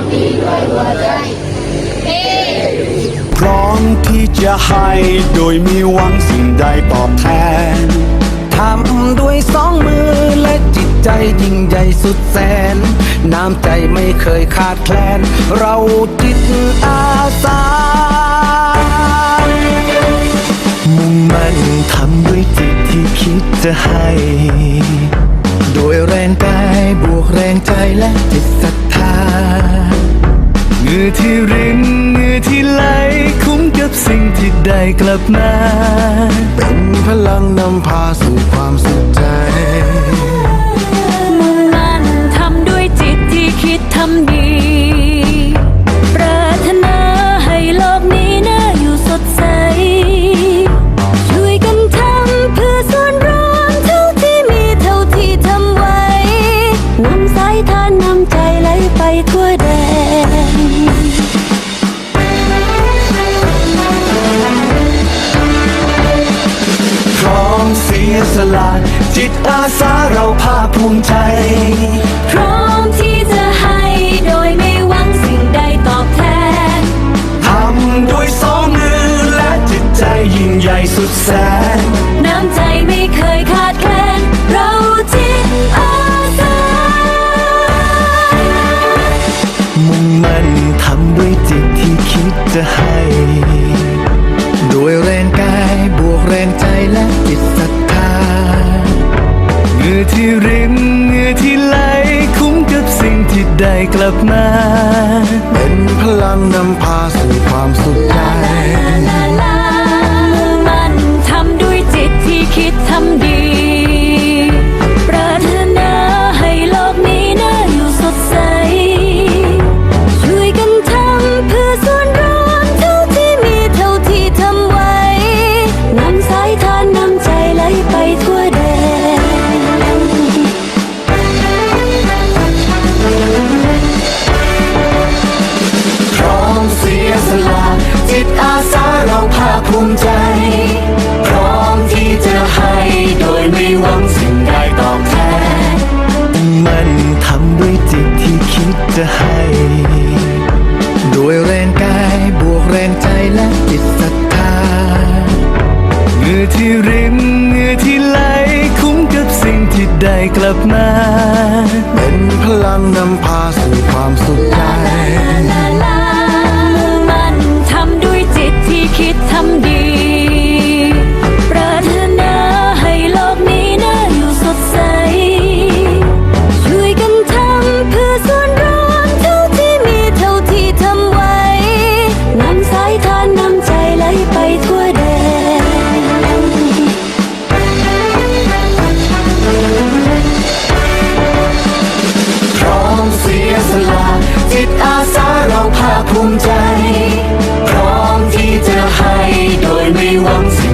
กดีด้วยหัวใจพร้อมที่จะให้โดยมีหวังสิ่งใดตอบแทน ทำด้วยสองมือและจิตใจยิ่งใหญ่สุดแสน น้ำใจไม่เคยขาดแคลน เราจิตอาสา มุ่งมั่นทำด้วยจิตที่คิดจะให้ โดยแรงกายบวกแรงใจและจิตศรัทธาเงื่อที่รินเงื่อที่ไหลคุ้มกับสิ่งที่ได้กลับมา เป็นพลังนำพาสู่ความสุขใจ ทานนำใจไหลไปทั่วแดนพร้อมเสียสละจิตอาสาเราภาคภูมิใจ พร้อมที่ งื่อที่รินเหงื่อที่ไหลคุ้มกับสิ่งที่ได้กลับมา เป็นพลังนำพาสู่ความสุขใจลาลามุ่งมั่นทำด้วยจิตที่คิดทำดี โดยแรงกายบวกแรงใจและจิตศรัทธาเงื่อที่ริมเงื่อที่ไหลคุ้มกับสิ่งที่ได้กลับมา เป็นพลังนำพาสู่ความสุขใจ 忘记